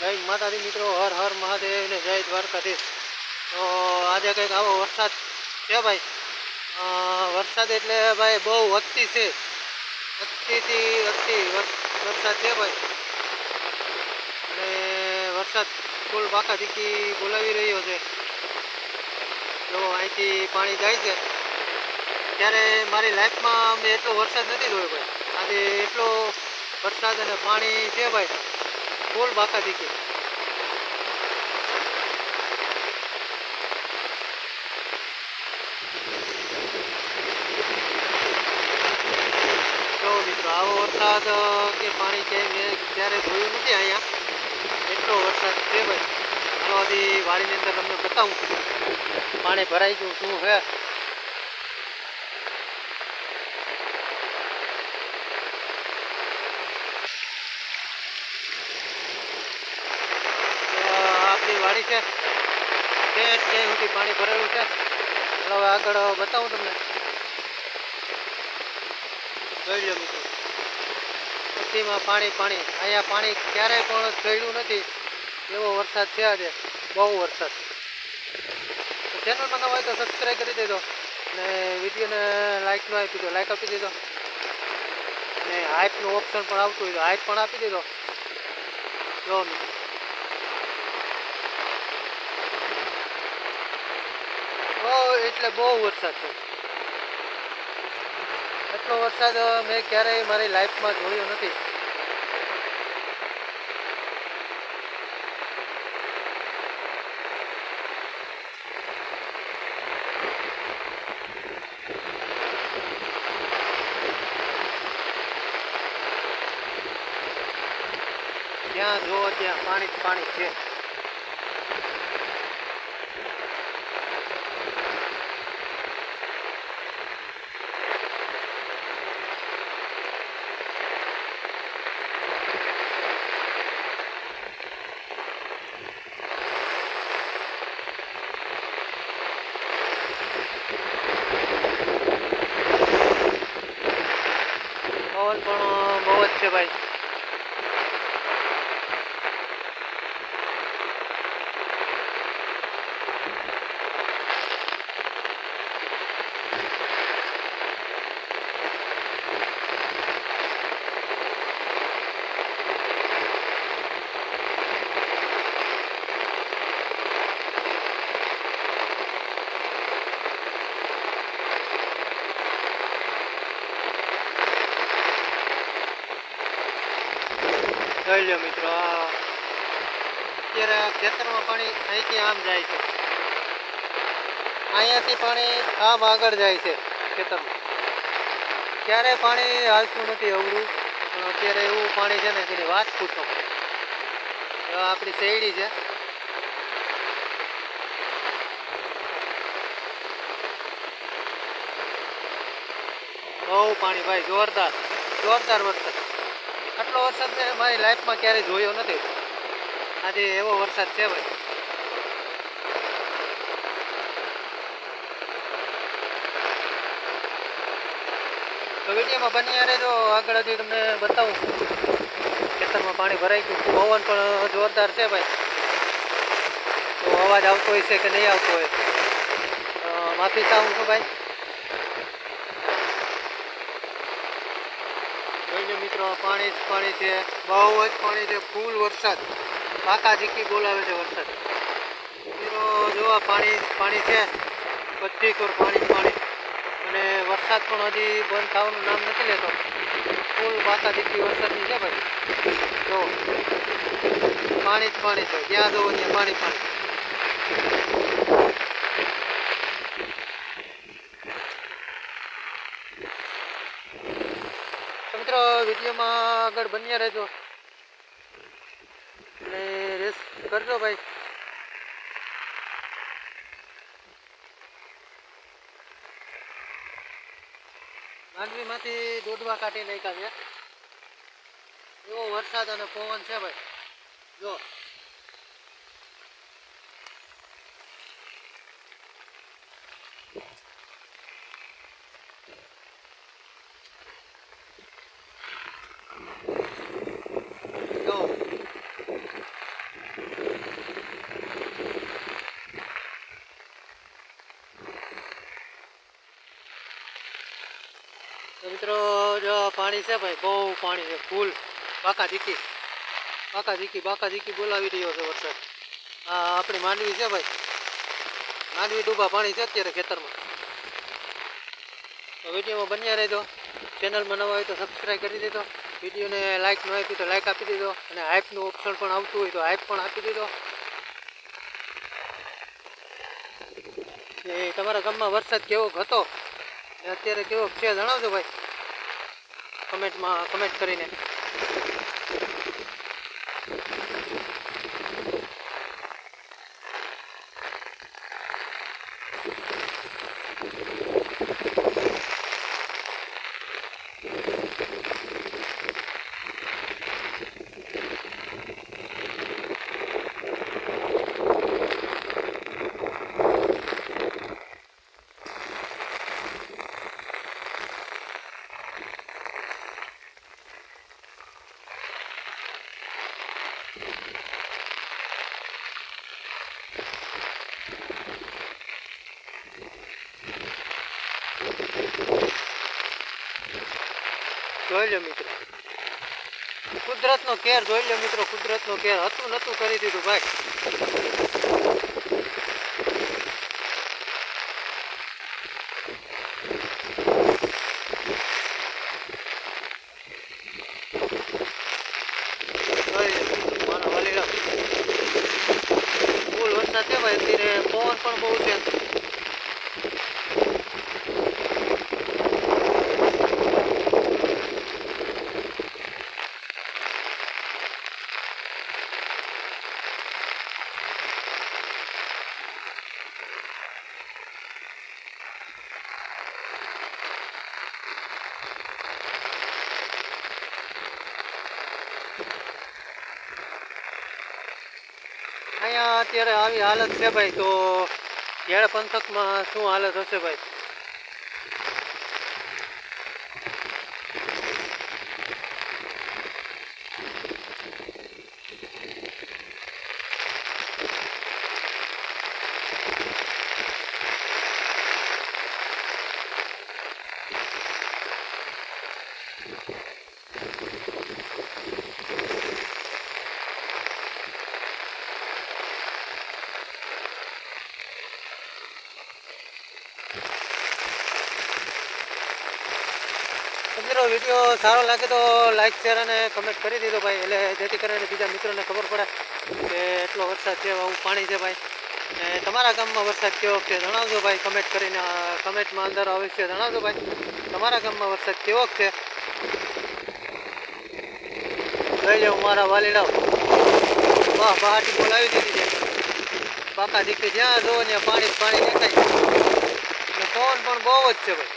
જય માતાજી મિત્રો, હર હર મહાદેવ ને જય દ્વારકાધીશ. તો આજે કંઈક આવો વરસાદ છે ભાઈ? વરસાદ એટલે ભાઈ બહુ અતિ છે. અતિથી અતિ વરસાદ છે ભાઈ. અને વરસાદ ફૂલ બાકા ધીકી બોલાવી રહ્યો છે. જો અહીંથી પાણી જાય છે, ત્યારે મારી લાઈફમાં મેં એટલો વરસાદ નથી જોયો ભાઈ. આજે એટલો વરસાદ અને પાણી છે ભાઈ. ફૂલ બાકા દીકી જો આવો વરસાદ કે પાણી છે મેં ક્યારે જોયું નથી અહીંયા? એટલો વરસાદ છે ભાઈ. હજી વાડીની અંદર તમને બતાવું પાણી ભરાઈ ગયું શું છે તો આપણી છે. તે સુધી પાણી ભરેલું છે. ચાલો હવે આગળ બતાવું તમને. જોઈ પાણી પાણી. અહીંયા પાણી ક્યારેય પણ ચડ્યું નથી. એવો વરસાદ છે આજે. બહુ વરસાદ. ચેનલમાં નવા હોય તો સબસ્ક્રાઈબ કરી દેજો. અને વિડીયોને લાઇક ન આપી દો લાઇક આપી દેજો. અને હાઇપનું ઓપ્શન પણ આવતું હોય તો હાઇપ પણ આપી દેજો. જો મિત્રો. બહુ એટલે બહુ વરસાદ છે. એટલો વરસાદ મેં ક્યારેય મારી લાઈફમાં જોયો નથી. જ્યાં જુઓ, ત્યાં પાણી પાણી છે પવન પણ જોઈ મિત્રો અત્યારે ખેતરમાં પાણી અહીંથી આમ જાય છે. અહીંયાથી પાણી આમ આગળ જાય છે ખેતરમાં. ક્યારે પાણી હાલતું નથી અવરું, પણ અત્યારે એવું પાણી છે ને જેની વાત પૂછો. આપણી શેરડી છે. બહુ પાણી, ભાઈ, જોરદાર જોરદાર વરસાદ. આટલો વરસાદ મેં મારી લાઈફમાં ક્યારેય જોયો નથી. આજે એવો વરસાદ છે ભાઈ. તો વિડીયોમાં બન્યા રહેજો, આગળ હજી તમને બતાવું. ખેતરમાં પાણી ભરાઈ ગયું પવન પણ જોરદાર છે ભાઈ. તો અવાજ આવતો હોય છે કે નહીં આવતો હોય? માફી ચાહું છું ભાઈ. મિત્રો, પાણી જ પાણી છે. બહુ જ પાણી છે. ફૂલ વરસાદ. પાકા ઝીકી બોલાવે છે વરસાદ. મિત્રો જો આ પાણી પાણી છે. બધી કોર પાણી પાણી. અને વરસાદ પણ હજી બંધ થવાનું નામ નથી લેતો. ફૂલ પાકા ઝીકી વરસાદની છે ભાઈ. જો. પાણી જ પાણી છે. જ્યાં જોવો ત્યાં પાણી પાણી તો મિત્રો વિડીયોમાં આગળ બન્યા રહેજો. અને રેસ કરજો ભાઈ. માંડવીમાંથી દોડવા કાઢી નાખ્યા છે. એવો વરસાદ અને પવન છે ભાઈ. જો જો મિત્રો, જો પાણી છે ભાઈ, બહુ પાણી છે, ફૂલ. બાકા દીકી. બાકા દીકી બાકા દીકી બોલાવી રહ્યો છે વરસાદ. આ આપણી માંડવી છે ભાઈ. માંડવી ડૂબા પાણી છે અત્યારે ખેતરમાં. તો વિડીયોમાં બન્યા રહેજો. ચેનલમાં નવા હોય તો સબસ્ક્રાઈબ કરી દેજો. વિડીયોને લાઇક ન આપી તો લાઇક આપી દીધો અને હાઇપનું ઓપ્શન પણ આવતું હોય તો હાઇપ પણ આપી દીધો એ તમારા ગામમાં વરસાદ કેવો હતો? અત્યારે કેવો છે જણાવજો ભાઈ. કમેન્ટમાં કમેન્ટ કરીને. જોઈ લો મિત્રો. કુદરતનો કેર જોઈ લો મિત્રો, કુદરતનો કેર. હતું નતું કરી દીધું ભાઈ જોઈ લો, મારા વાલીડા. ફૂલ વરસાદ છે ભાઈ અત્યારે પવન પણ બહુ છે અહીંયા અત્યારે આવી હાલત છે ભાઈ તો યાર પંથકમાં શું હાલત હશે ભાઈ? વીડિયો સારો લાગે તો લાઈક શેર અને કમેન્ટ કરી દીધો ભાઈ. એટલે જેથી કરીને બીજા મિત્રોને ખબર પડે કે એટલો વરસાદ છે આવું પાણી છે ભાઈ. ને તમારા ગામમાં વરસાદ કેવો છે જણાવજો ભાઈ કમેન્ટ કરીને કમેન્ટમાં અંદર અવશ્ય જણાવજો ભાઈ. તમારા ગામમાં વરસાદ કેવો છે? લઈ જાઉં મારા વાલીડાઓ વાહ બહાટી બોલાવી દીધી છે. બાકા દીકરી, જ્યાં જોવો ત્યાં પાણી પાણી દેખાય. ફોન પણ બહુ જ છે ભાઈ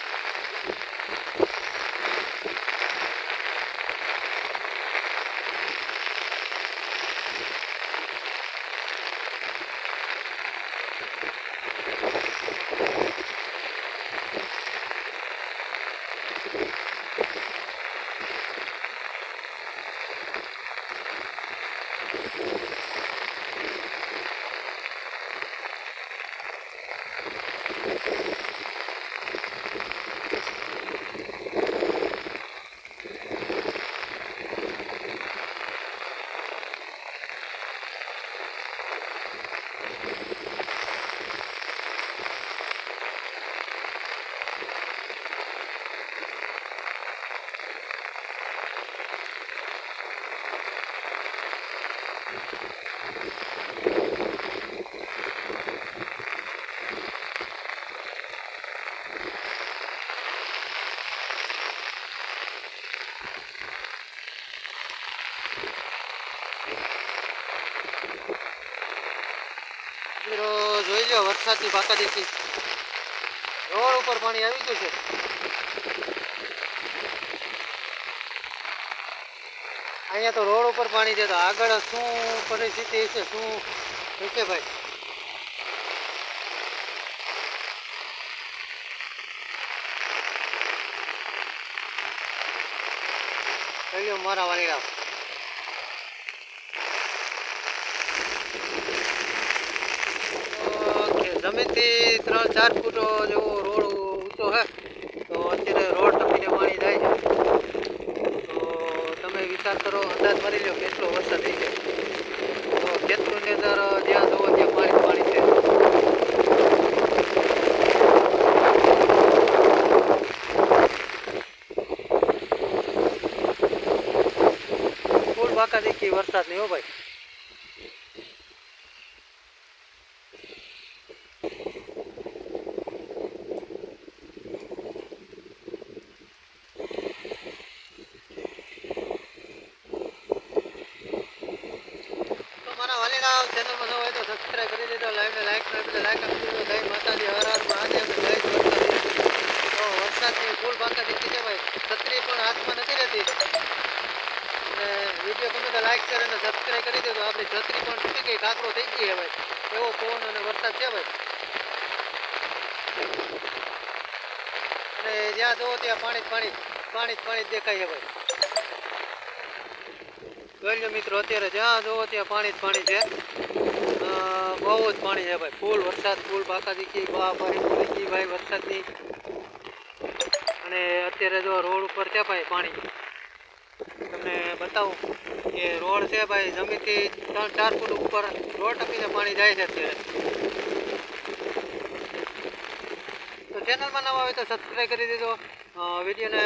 મિત્રો જોઈ લો વરસાદની બાકાદીથી રોડ ઉપર પાણી આવી ગયું છે. અહીંયા તો રોડ ઉપર પાણી છે તો આગળ શું પરિસ્થિતિ છે, શું હશે ભાઈ? લો મારા વાલીડા જમીનથી ત્રણ, ચાર ફૂટો જેવો રોડ ઊંચો છે તો અત્યારે રોડ ટપીને પાણી જાય છે. તો તમે વિચાર કરો, અંદાજ મારી લો કેટલો વરસાદ થઈ જાય તો ખેતરોની અંદર જ્યાં જુઓ, ત્યાં પાણી પાણી છે. ફૂલ બાકા દેખી વરસાદ નહીં હો ભાઈ તો મારા વાલીના ચેનલમાં હોય તો સબસ્ક્રાઈબ કરી દેજો લાઈવને લાઈક કરી દેજો લાઈક આપી દેજો. જય માતાજી, હર હર મહાદેવ જય દ્વારકાધીશ. તો વરસાદની ફૂલ બાકા દેખી છે ભાઈ. છત્રી પણ હાથમાં નથી રહેતી. અને વીડિયો ગમે તો લાઈક શેર અને સબસ્ક્રાઈબ કરી દેજો. આપણી છત્રી પણ તૂટી ગઈ કાકરો થઈ ગઈ ભાઈ. એવો પવન અને વરસાદ છે ભાઈ. અને જ્યાં જુઓ ત્યાં પાણી જ પાણી પાણી જ પાણી દેખાય છે ભાઈ. જોઈ મિત્રો, અત્યારે જ્યાં જુઓ ત્યાં પાણી જ પાણી છે. બહુ જ પાણી છે ભાઈ. ફૂલ વરસાદ, ફૂલ બાકા દીખી બા, ભાઈ ગઈ ભાઈ વરસાદની. અને અત્યારે જો રોડ ઉપર છે ભાઈ પાણી. તમને બતાવું કે રોડ છે ભાઈ જમીનથી ત્રણ, ચાર ફૂટ ઉપર રોડ ટપીને પાણી જાય છે અત્યારે. તો ચેનલમાં નવા હોય તો સબસ્ક્રાઈબ કરી દીધો વિડીયોને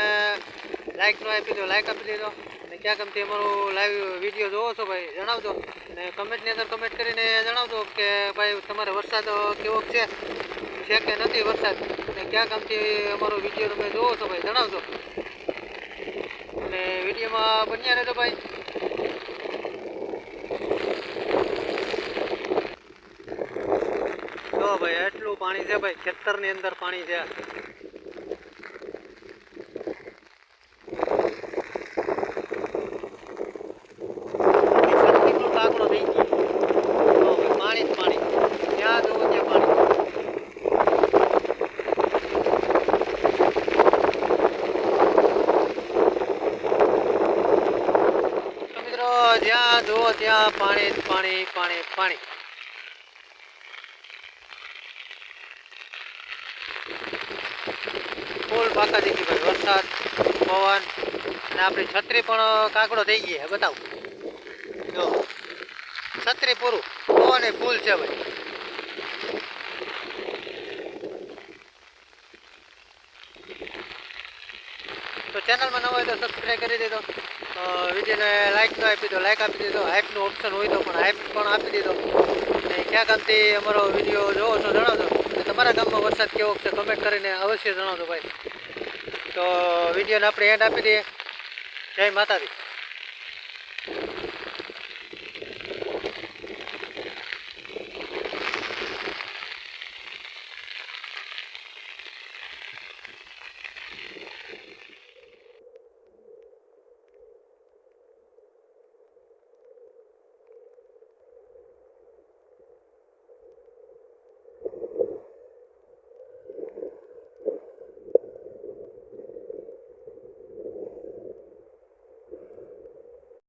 લાઈક ન આપી દો લાઈક આપી અને ક્યાં ગમતી અમારું લાઈવ વીડિયો જોવો છો ભાઈ, જણાવજો. અને કમેન્ટની અંદર કમેન્ટ કરીને જણાવજો કે ભાઈ, તમારે વરસાદ કેવો છે? છે કે નથી વરસાદ? અને ક્યાં ગામથી અમારો વીડિયો તમે જોવો છો ભાઈ, જણાવજો. અને વિડીયોમાં બન્યા રહેજો ભાઈ. જો ભાઈ, એટલું પાણી છે ભાઈ, ખેતરની અંદર પાણી છે કેટલો કાકડો થઈ ગયો જો ભાઈ પાણી જ પાણી જ્યાં જુઓ ત્યાં પાણી તો મિત્રો જ્યાં જુઓ ત્યાં પાણી પાણી પાણી પાણી. ફૂલ બાકા દેખી ભાઈ, વરસાદ, પવન, અને આપણી છત્રી પણ કાકડો થઈ ગઈ બતાવો. જો, છત્રી પૂરું. પવન એ ફૂલ છે ભાઈ. તો ચેનલમાં ન હોય તો સબસ્ક્રાઈબ કરી દેજો. વિડીયોને લાઈક ન આપી દો લાઈક આપી દીધો. હાઇપનું ઓપ્શન હોય તો પણ હાઇપ પણ આપી દીધો. અને ક્યાં ગામથી અમારો વીડિયો જોવો છો જણાવજો. તમારા ગામમાં વરસાદ કેવો છે કમેન્ટ કરીને અવશ્ય જણાવજો ભાઈ. તો વિડીયોને આપણે એન્ડ આપી દઈએ. જય માતાજી.